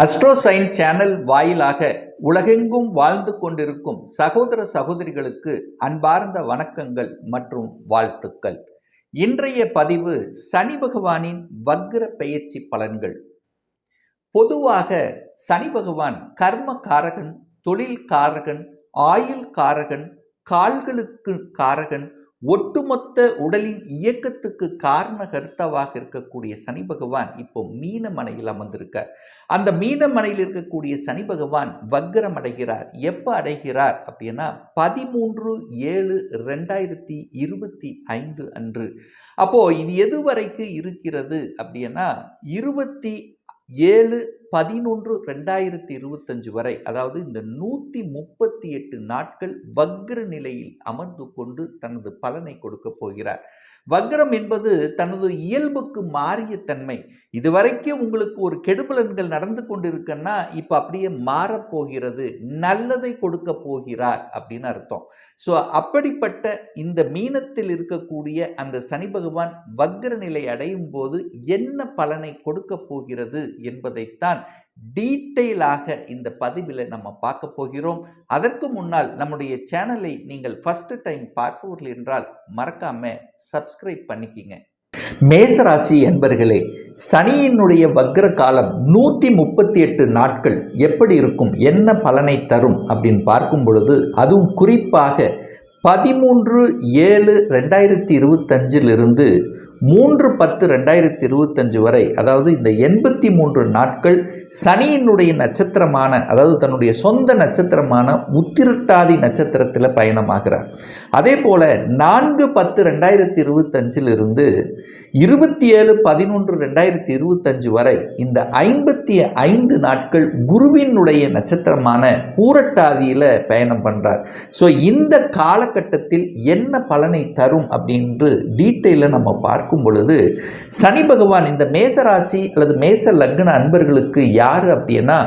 அஸ்ட்ரோசைன் channel வாயிலாக உலகெங்கும் வாழ்ந்து கொண்டிருக்கும் சகோதர சகோதரிகளுக்கு அன்பார்ந்த வணக்கங்கள் மற்றும் வாழ்த்துக்கள். இன்றைய பதிவு சனி பகவானின் வக்ர பெயர்ச்சி பலன்கள். பொதுவாக சனி பகவான் கர்ம காரகன் தொழில் காரகன் ஆயுள் காரகன் கால்களுக்கு காரகன் ஒட்டுமொத்த உடலின் இயக்கத்துக்கு காரண கருத்தவாக இருக்கக்கூடிய சனி பகவான் இப்போ மீனமனையில் அமர்ந்திருக்கார். அந்த மீனமனையில் இருக்கக்கூடிய சனி பகவான் வக்ரம் அடைகிறார். எப்போ அடைகிறார் அப்படின்னா பதிமூன்று ஏழு ரெண்டாயிரத்தி இருபத்தி ஐந்து அன்று. அப்போது இது எதுவரைக்கு இருக்கிறது அப்படின்னா இருபத்தி ஏழு பதினொன்று ரெண்டாயிரத்தி இருபத்தஞ்சு வரை அதாவது இந்த நூற்றி முப்பத்தி எட்டு நாட்கள் வக்ர நிலையில் அமர்ந்து கொண்டு தனது பலனை கொடுக்க போகிறார். வக்ரம் என்பது தனது இயல்புக்கு மாறிய தன்மை. இதுவரைக்கும் உங்களுக்கு ஒரு கெடுபலன்கள் நடந்து கொண்டிருக்குன்னா இப்போ அப்படியே மாறப்போகிறது நல்லதை கொடுக்க போகிறார் அப்படின்னு அர்த்தம். ஸோ அப்படிப்பட்ட இந்த மீனத்தில் இருக்கக்கூடிய அந்த சனி பகவான் வக்ர நிலை அடையும் போது என்ன பலனை கொடுக்க போகிறது என்பதைத்தான் டீட்டெயிலாக இந்த பதிவில் நம்ம பார்க்க போகிறோம். அதற்கு முன்னால் நம்முடைய சேனலை நீங்கள் ஃபஸ்ட்டு டைம் பார்ப்பவர்கள் என்றால் மறக்காம சப்ஸ்கிரைப் பண்ணிக்கிங்க. மேசராசி என்பர்களே சனியினுடைய வக்ர காலம் நூற்றி முப்பத்தி எட்டு நாட்கள் எப்படி இருக்கும் என்ன பலனை தரும் அப்படின்னு பார்க்கும் பொழுது அதுவும் குறிப்பாக பதிமூன்று ஏழு ரெண்டாயிரத்தி இருபத்தஞ்சிலிருந்து மூன்று பத்து ரெண்டாயிரத்தி இருபத்தஞ்சு வரை அதாவது இந்த எண்பத்தி மூன்று நாட்கள் சனியினுடைய நட்சத்திரமான அதாவது தன்னுடைய சொந்த நட்சத்திரமான உத்திரட்டாதி நட்சத்திரத்தில் பயணமாகிறார். அதே போல் நான்கு பத்து ரெண்டாயிரத்தி இருபத்தஞ்சிலிருந்து இருபத்தி ஏழு பதினொன்று ரெண்டாயிரத்தி இருபத்தஞ்சு வரை இந்த ஐம்பத்தி ஐந்து நாட்கள் குருவினுடைய நட்சத்திரமான பூரட்டாதியில் பயணம் பண்ணுறார் ஸோ இந்த காலகட்டத்தில் என்ன பலனை தரும் அப்படின்று டீட்டெயிலில் நம்ம பார்க்கும் பொழுது சனி பகவான் இந்த மேசராசி அல்லது மேச லக்ன அன்பர்களுக்கு யார் அப்படின்னா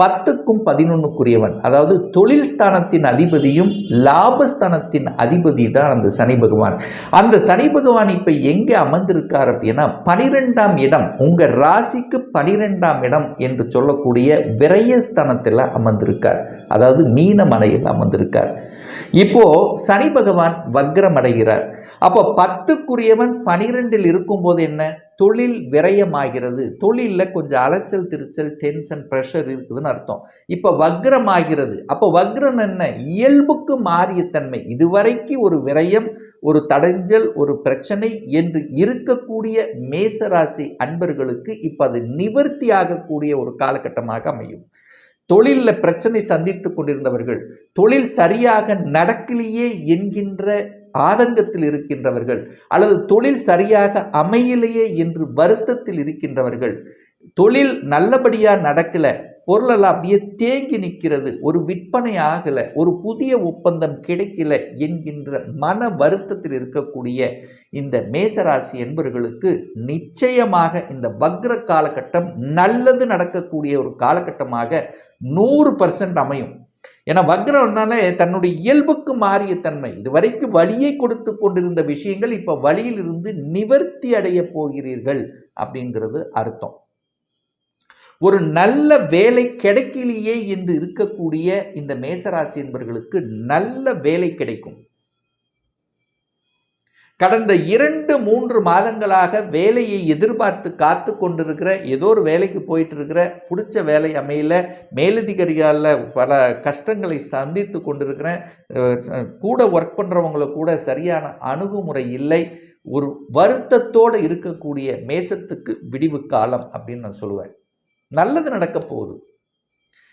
பத்துக்கும் பதினொன்றுக்குரியவன் அதாவது தொழில் ஸ்தானத்தின் அதிபதியும் லாபஸ்தானத்தின் அதிபதி தான் அந்த சனி பகவான். அந்த சனி பகவான் இப்போ எங்கே அமர்ந்திருக்கார் அப்படின்னா பனிரெண்டாம் இடம் உங்கள் ராசிக்கு பனிரெண்டாம் இடம் என்று சொல்லக்கூடிய விரயஸ்தானத்தில் அமர்ந்திருக்கார். அதாவது மீனமனையில் அமர்ந்திருக்கார். இப்போ சனி பகவான் வக்ரம் அடைகிறார். அப்போ பத்துக்குரியவன் பனிரெண்டில் இருக்கும்போது என்ன? தொழில் விரயமாகிறது. தொழிலில் கொஞ்சம் அலைச்சல் திருச்சல் டென்ஷன் ப்ரெஷர் இருக்குதுன்னு அர்த்தம். இப்போ வக்ரம் ஆகிறது அப்போ வக்ரம் என்ன? இயல்புக்கு மாறிய தன்மை. இதுவரைக்கு ஒரு விரயம் ஒரு தடைஞ்சல் ஒரு பிரச்சனை என்று இருக்கக்கூடிய மேசராசி அன்பர்களுக்கு இப்போ அது நிவர்த்தி ஆகக்கூடிய ஒரு காலகட்டமாக அமையும். தொழிலில் பிரச்சனை சந்தித்து கொண்டிருந்தவர்கள் தொழில் சரியாக நடக்கலையே என்கின்ற ஆதங்கத்தில் இருக்கின்றவர்கள் அல்லது தொழில் சரியாக அமையலையே என்று வருத்தத்தில் இருக்கின்றவர்கள் தொழில் நல்லபடியாக நடக்கலை பொருளெல்லாம் அப்படியே தேங்கி நிற்கிறது. ஒரு விற்பனை ஆகலை ஒரு புதிய ஒப்பந்தம் கிடைக்கல என்கின்ற மன வருத்தத்தில் இருக்கக்கூடிய இந்த மேசராசி என்பவர்களுக்கு நிச்சயமாக இந்த வக்ர காலகட்டம் நல்லது நடக்கக்கூடிய ஒரு காலகட்டமாக நூறு பர்சன்ட் அமையும். ஏன்னா வக்ரம்னாலே தன்னுடைய இயல்புக்கு மாறிய தன்மை. இது வரைக்கும் வழியை கொடுத்து கொண்டிருந்த விஷயங்கள் இப்போ வழியிலிருந்து நிவர்த்தி அடைய போகிறீர்கள் அப்படிங்கிறது அர்த்தம். ஒரு நல்ல வேலை கிடைக்கலையே என்று இருக்கக்கூடிய இந்த மேசராசி என்பவர்களுக்கு நல்ல வேலை கிடைக்கும். கடந்த இரண்டு மூன்று மாதங்களாக வேலையை எதிர்பார்த்து காத்து கொண்டிருக்கிற ஏதோ ஒரு வேலைக்கு போயிட்டு இருக்கிற பிடிச்ச வேலை அமையல மேலதிகாரிகளில் பல கஷ்டங்களை சந்தித்து கொண்டிருக்கிறேன் கூட ஒர்க் பண்ணுறவங்கள கூட சரியான அணுகுமுறை இல்லை. ஒரு வருத்தத்தோடு இருக்கக்கூடிய மேசத்துக்கு விடிவு காலம் அப்படின்னு நான் சொல்லுவேன். நல்லது நடக்க போகுது.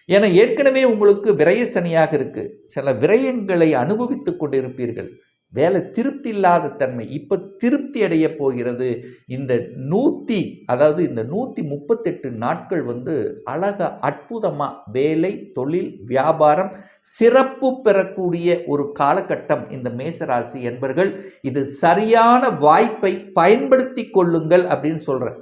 ஏன்னா ஏற்கனவே உங்களுக்கு விரய சனியாக இருக்கு. சில விரயங்களை அனுபவித்து கொண்டிருப்பீர்கள். வேலை திருப்தி இல்லாத தன்மை. இப்போ திருப்தி அடைய போகிறது. இந்த நூற்றி அதாவது இந்த நூற்றி முப்பத்தெட்டு நாட்கள் வந்து அழக அற்புதமாக வேலை தொழில் வியாபாரம் சிறப்பு பெறக்கூடிய ஒரு காலகட்டம் இந்த மேசராசி என்பர்கள். இது சரியான வாய்ப்பை பயன்படுத்தி கொள்ளுங்கள் அப்படின்னு சொல்கிறேன்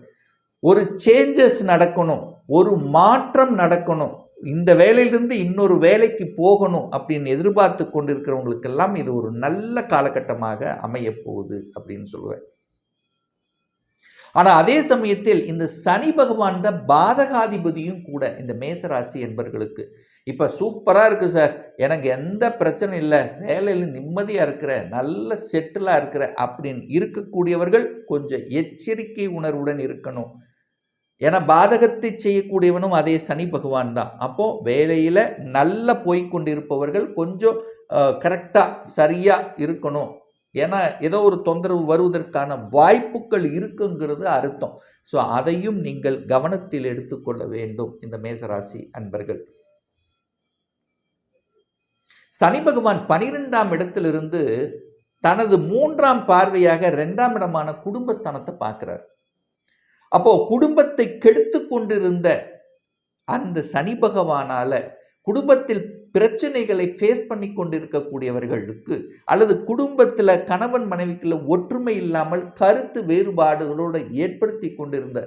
ஒரு சேஞ்சஸ் நடக்கணும். ஒரு மாற்றம் நடக்கணும். இந்த வேலையிலிருந்து இன்னொரு வேலைக்கு போகணும் அப்படின்னு எதிர்பார்த்து கொண்டிருக்கிறவங்களுக்கெல்லாம் இது ஒரு நல்ல காலகட்டமாக அமையப்போகுது அப்படின்னு சொல்லுவேன். ஆனால் அதே சமயத்தில் இந்த சனி பகவான் தான் பாதகாதிபதியும் கூட இந்த மேசராசி என்பர்களுக்கு. இப்போ சூப்பராக இருக்குது சார். எனக்கு எந்த பிரச்சனை இல்லை. வேலையில் நிம்மதியாக இருக்கிற நல்ல செட்டிலாக இருக்கிற அப்படின்னு இருக்கக்கூடியவர்கள் கொஞ்சம் எச்சரிக்கை உணர்வுடன் இருக்கணும். ஏன்னா பாதகத்தை செய்யக்கூடியவனும் அதே சனி பகவான் தான். அப்போது வேலையில் நல்ல போய்கொண்டிருப்பவர்கள் கொஞ்சம் கரெக்டாக சரியாக இருக்கணும். ஏன்னா ஏதோ ஒரு தொந்தரவு வருவதற்கான வாய்ப்புகள் இருக்குங்கிறது அர்த்தம். ஸோ அதையும் நீங்கள் கவனத்தில் எடுத்துக்கொள்ள வேண்டும் இந்த மேசராசி அன்பர்கள். சனி பகவான் பனிரெண்டாம் இடத்திலிருந்து தனது மூன்றாம் பார்வையாக ரெண்டாம் இடமான குடும்பஸ்தானத்தை பார்க்குறாரு. அப்போ குடும்பத்தை கெடுத்து கொண்டிருந்த அந்த சனி பகவானால குடும்பத்தில் பிரச்சனைகளை ஃபேஸ் பண்ணி கொண்டிருக்கக்கூடியவர்களுக்கு அல்லது குடும்பத்தில் கணவன் மனைவிக்குள்ள ஒற்றுமை இல்லாமல் கருத்து வேறுபாடுகளோடு ஏற்படுத்தி கொண்டிருந்த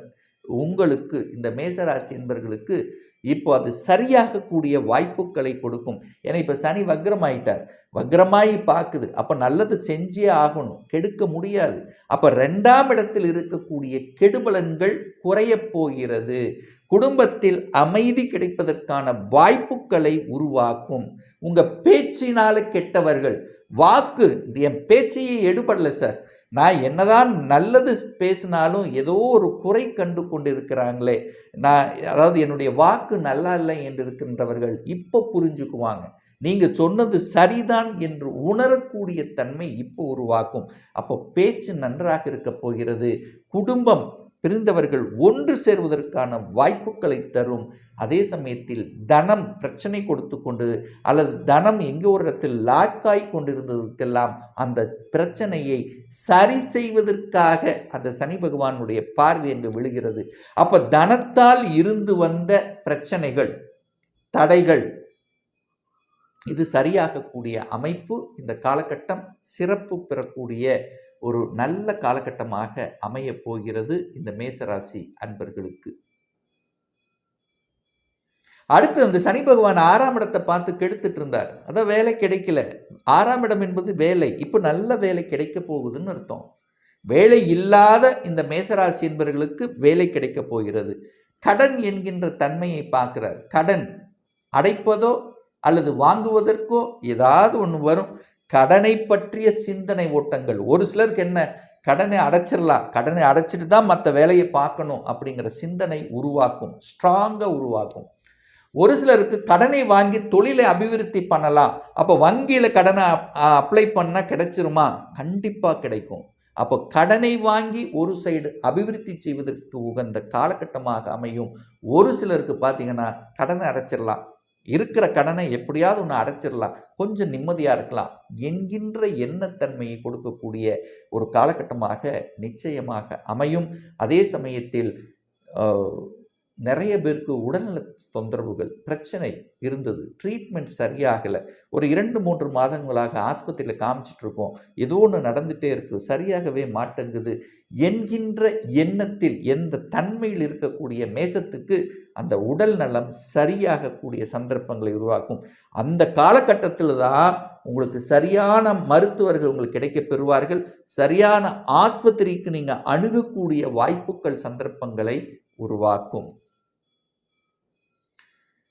உங்களுக்கு இந்த மேசராசி என்பவர்களுக்கு இப்போ அது சரியாகக்கூடிய வாய்ப்புகளை கொடுக்கும். ஏன்னா இப்போ சனி வக்ரமாயிட்டார். வக்ரமாயி பார்க்குது அப்போ நல்லது செஞ்சே ஆகணும். கெடுக்க முடியாது. அப்போ ரெண்டாம் இடத்தில் இருக்கக்கூடிய கெடுபலன்கள் குறையப் போகிறது. குடும்பத்தில் அமைதி கிடைப்பதற்கான வாய்ப்புகளை உருவாக்கும். உங்கள் பேச்சினால கெட்டவர்கள். வாக்கு என் பேச்சையே எடுபடல சார். நான் என்னதான் நல்லது பேசினாலும் ஏதோ ஒரு குறை கண்டு கொண்டு இருக்கிறாங்களே நான் அதாவது என்னுடைய வாக்கு நல்லா இல்லை என்று இருக்கின்றவர்கள் இப்போ புரிஞ்சுக்குவாங்க. நீங்கள் சொன்னது சரிதான் என்று உணரக்கூடிய தன்மை இப்போ உருவாக்கும். அப்போ பேச்சு நன்றாக இருக்க போகிறது. குடும்பம் பிரிந்தவர்கள் ஒன்று சேர்வதற்கான வாய்ப்புகளை தரும். அதே சமயத்தில் தனம் பிரச்சனை கொடுத்து கொண்டு அல்லது தனம் எங்கே ஒரு இடத்தில் லாக்காய் கொண்டிருந்ததற்கெல்லாம் அந்த பிரச்சனையை சரி செய்வதற்காக அந்த சனி பகவானுடைய பார்வை அங்கு விழுகிறது. அப்போ தனத்தால் இருந்து வந்த பிரச்சனைகள் தடைகள் இது சரியாகக்கூடிய அமைப்பு இந்த காலகட்டம் சிறப்பு பெறக்கூடிய ஒரு நல்ல காலகட்டமாக அமையப் போகிறது இந்த மேசராசி அன்பர்களுக்கு. அடுத்து அந்த சனி பகவான் ஆறாம் இடத்தை பார்த்து கெடுத்துட்டு இருந்தார். அதான் வேலை கிடைக்கல. ஆறாம் இடம் என்பது வேலை. இப்போ நல்ல வேலை கிடைக்க போகுதுன்னு அர்த்தம். வேலை இல்லாத இந்த மேசராசி என்பவர்களுக்கு வேலை கிடைக்க போகிறது. கடன் என்கின்ற தன்மையை பார்க்கிறார். கடன் அடைப்பதோ அல்லது வாங்குவதற்கோ ஏதாவது ஒன்று வரும். கடனை பற்றிய சிந்தனை ஓட்டங்கள். ஒரு சிலருக்கு என்ன? கடனை அடைச்சிடலாம் கடனை அடைச்சிட்டு தான் மற்ற வேலையை பார்க்கணும் அப்படிங்கிற சிந்தனை உருவாக்கும். ஸ்ட்ராங்காக உருவாக்கும். ஒரு சிலருக்கு கடனை வாங்கி தொழிலை அபிவிருத்தி பண்ணலாம். அப்போ வங்கியில் கடனை அப்ளை பண்ணால் கிடைச்சிருமா? கண்டிப்பாக கிடைக்கும். அப்போ கடனை வாங்கி ஒரு சைடு அபிவிருத்தி செய்வதற்கு உகந்த காலகட்டமாக அமையும். ஒரு சிலருக்கு பார்த்தீங்கன்னா கடனை அடைச்சிடலாம் இருக்கிற கடனை எப்படியாவது ஒன்று அடைச்சிடலாம். கொஞ்சம் நிம்மதியாக இருக்கலாம். என்கின்ற எண்ணத்தன்மையை கொடுக்கக்கூடிய ஒரு காலகட்டமாக நிச்சயமாக அமையும். அதே சமயத்தில் நிறைய பேருக்கு உடல்நல தொந்தரவுகள் பிரச்சனை இருந்தது. ட்ரீட்மெண்ட் சரியாகலை. ஒரு இரண்டு மூன்று மாதங்களாக ஆஸ்பத்திரியில் காமிச்சிட்ருக்கோம் ஏதோ ஒன்று நடந்துகிட்டே இருக்குது சரியாகவே மாட்டேங்குது. என்கின்ற எண்ணத்தில் எந்த தன்மையில் இருக்கக்கூடிய மேசத்துக்கு அந்த உடல் நலம் சரியாகக்கூடிய சந்தர்ப்பங்களை உருவாக்கும். அந்த காலகட்டத்தில் தான் உங்களுக்கு சரியான மருத்துவர்கள் உங்களுக்கு கிடைக்க பெறுவார்கள். சரியான ஆஸ்பத்திரிக்கு நீங்கள் அணுகக்கூடிய வாய்ப்புகள் சந்தர்ப்பங்களை உருவாக்கும்.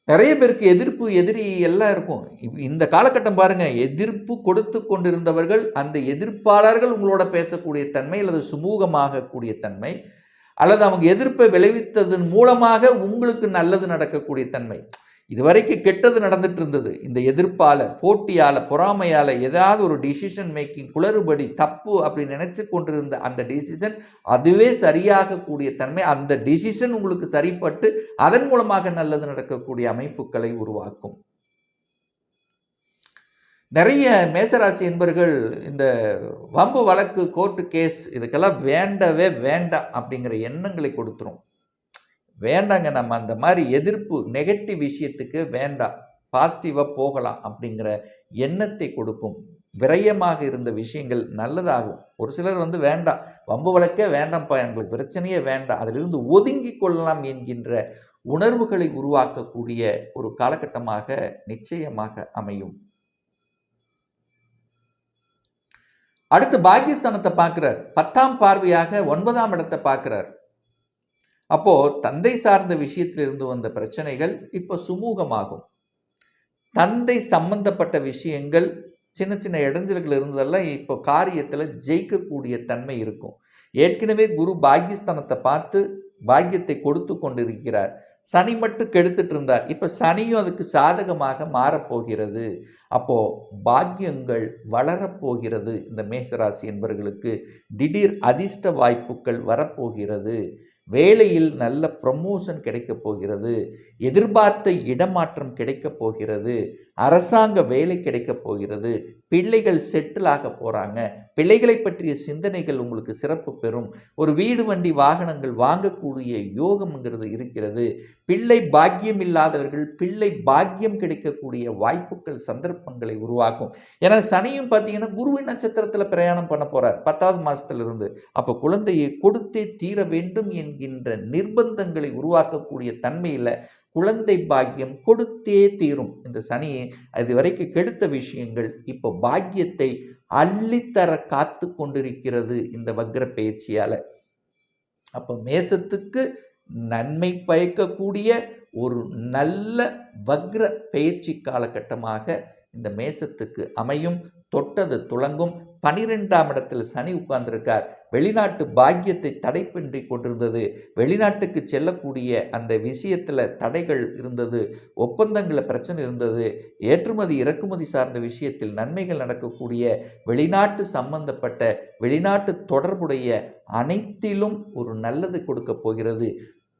நிறைய பேருக்கு எதிர்ப்பு எதிரி எல்லாம் இருக்கும். இந்த காலகட்டம் பாருங்கள் எதிர்ப்பு கொடுத்து கொண்டிருந்தவர்கள் அந்த எதிர்ப்பாளர்கள் உங்களோட பேசக்கூடிய தன்மை அல்லது சுமூகமாகக்கூடிய தன்மை அல்லது அவங்க எதிர்ப்பை விளைவித்ததன் மூலமாக உங்களுக்கு நல்லது நடக்கக்கூடிய தன்மை. இதுவரைக்கும் கெட்டது நடந்துட்டு இருந்தது இந்த எதிர்ப்பால் போட்டியால் பொறாமையால் ஏதாவது ஒரு டிசிஷன் மேக்கிங் குளறுபடி தப்பு அப்படி நினச்சி கொண்டிருந்த அந்த டிசிஷன் அதுவே சரியாகக்கூடிய தன்மை அந்த டிசிஷன் உங்களுக்கு சரிப்பட்டு அதன் மூலமாக நல்லது நடக்கக்கூடிய அமைப்புகளை உருவாக்கும். நிறைய மேசராசி என்பர்கள் இந்த வம்பு வழக்கு கோர்ட்டு கேஸ் இதுக்கெல்லாம் வேண்டவே வேண்டாம் அப்படிங்கிற எண்ணங்களை கொடுத்துரும். வேண்டாங்க நம்ம அந்த மாதிரி எதிர்ப்பு நெகட்டிவ் விஷயத்துக்கு வேண்டாம். பாசிட்டிவாக போகலாம் அப்படிங்கிற எண்ணத்தை கொடுக்கும். விரயமாக இருந்த விஷயங்கள் நல்லதாகும். ஒரு சிலர் வந்து வேண்டாம். வம்பு வழக்கே வேண்டாம்ப்பா எங்களுக்கு பிரச்சனையே வேண்டாம். அதிலிருந்து ஒதுங்கி கொள்ளலாம் என்கின்ற உணர்வுகளை உருவாக்கக்கூடிய ஒரு காலகட்டமாக நிச்சயமாக அமையும். அடுத்து பாகிஸ்தானத்தை பார்க்கிறார். பத்தாம் பார்வையாக ஒன்பதாம் இடத்தை பார்க்கிறார். அப்போது தந்தை சார்ந்த விஷயத்திலிருந்து வந்த பிரச்சனைகள் இப்போ சுமூகமாகும். தந்தை சம்பந்தப்பட்ட விஷயங்கள் சின்ன சின்ன இடைஞ்சல்கள் இருந்ததெல்லாம் இப்போ காரியத்தில் ஜெயிக்கக்கூடிய தன்மை இருக்கும். ஏற்கனவே குரு பாக்கியஸ்தானத்தை பார்த்து பாக்கியத்தை கொடுத்து கொண்டிருக்கிறார். சனி மட்டும் கெடுத்துட்டு இருந்தார். இப்போ சனியும் அதுக்கு சாதகமாக மாறப்போகிறது. அப்போது பாக்கியங்கள் வளரப்போகிறது இந்த மேசராசி என்பவர்களுக்கு திடீர் அதிர்ஷ்ட வாய்ப்புகள் வரப்போகிறது. வேலையில் நல்ல ப்ரமோஷன் கிடைக்கப் போகிறது எதிர்பார்த்த இடமாற்றம் கிடைக்கப் போகிறது அரசாங்க வேலை கிடைக்கப் போகிறது பிள்ளைகள் செட்டில் ஆக போகிறாங்க பிள்ளைகளை பற்றிய சிந்தனைகள் உங்களுக்கு சிறப்பு பெறும் ஒரு வீடு வண்டி வாகனங்கள் வாங்கக்கூடிய யோகம்ங்கிறது இருக்கிறது. பிள்ளை பாக்கியம் இல்லாதவர்கள் பிள்ளை பாக்கியம் கிடைக்கக்கூடிய வாய்ப்புகள் சந்தர்ப்பங்களை உருவாக்கும். ஏன்னா சனியும் பார்த்தீங்கன்னா குருவின் நட்சத்திரத்தில் பிரயாணம் பண்ண போகிறார் பத்தாவது மாதத்துல இருந்து அப்போ குழந்தையை கொடுத்தே தீர வேண்டும் என்கின்ற நிர்பந்தங்களை உருவாக்கக்கூடிய தன்மையில் குழந்தை பாக்கியம் கொடுத்தே தீரும். இந்த சனியை அது வரைக்கும் கெடுத்த விஷயங்கள் இப்போ பாக்கியத்தை அள்ளித்தர காத்து கொண்டிருக்கிறது இந்த வக்ர பயிற்சியால் அப்போ மேசத்துக்கு நன்மை பயக்கக்கூடிய ஒரு நல்ல வக்ர பயிற்சி காலகட்டமாக இந்த மேசத்துக்கு அமையும் தொட்டது துளங்கும் பனிரெண்டாம் இடத்தில் சனி உட்கார்ந்திருக்கார். வெளிநாட்டு பாக்கியத்தை தடைப்பின்றி கொண்டிருந்தது. வெளிநாட்டுக்கு செல்லக்கூடிய அந்த விஷயத்தில் தடைகள் இருந்தது. ஒப்பந்தங்களில் பிரச்சனை இருந்தது. ஏற்றுமதி இறக்குமதி சார்ந்த விஷயத்தில் நன்மைகள் நடக்கக்கூடிய வெளிநாட்டு சம்பந்தப்பட்ட வெளிநாட்டு தொடர்புடைய அனைத்திலும் ஒரு நல்லது கொடுக்க போகிறது.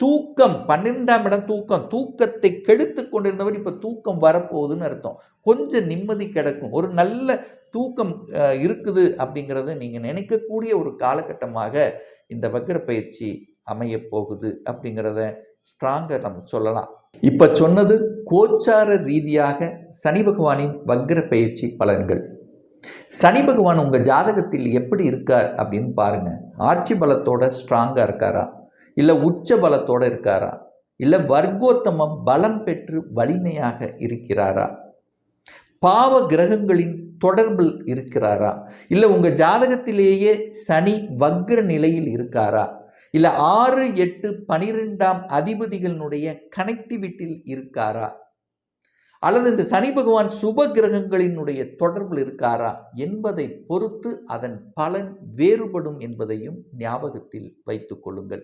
தூக்கம் பன்னிரெண்டாம் இடம் தூக்கம். தூக்கத்தை கெடுத்து கொண்டிருந்தவர் இப்போ தூக்கம் வரப்போகுதுன்னு அர்த்தம். கொஞ்சம் நிம்மதி கிடைக்கும். ஒரு நல்ல தூக்கம் இருக்குது அப்படிங்கிறத நீங்கள் நினைக்கக்கூடிய ஒரு காலகட்டமாக இந்த வக்கர பயிற்சி அமைய போகுது அப்படிங்கிறத ஸ்ட்ராங்காக நம்ம சொல்லலாம். இப்போ சொன்னது கோச்சார ரீதியாக சனி பகவானின் வக்ர பயிற்சி பலன்கள். சனி பகவான் உங்கள் ஜாதகத்தில் எப்படி இருக்கார் அப்படின்னு பாருங்கள் ஆட்சி பலத்தோட ஸ்ட்ராங்காக இருக்காரா? இல்லை உச்ச பலத்தோடு இருக்காரா? இல்லை வர்க்கோத்தமம் பலம் பெற்று வலிமையாக இருக்கிறாரா? பாவ கிரகங்களின் தொடர்பில் இருக்கிறாரா? இல்லை உங்கள் ஜாதகத்திலேயே சனி வக்ர நிலையில் இருக்காரா? இல்லை ஆறு எட்டு பனிரெண்டாம் அதிபதிகளினுடைய கனெக்டிவிட்டியில் இருக்காரா? அல்லது இந்த சனி பகவான் சுப கிரகங்களினுடைய தொடர்பில் இருக்காரா? என்பதை பொறுத்து அதன் பலன் வேறுபடும் என்பதையும் ஞாபகத்தில் வைத்துக் கொள்ளுங்கள்.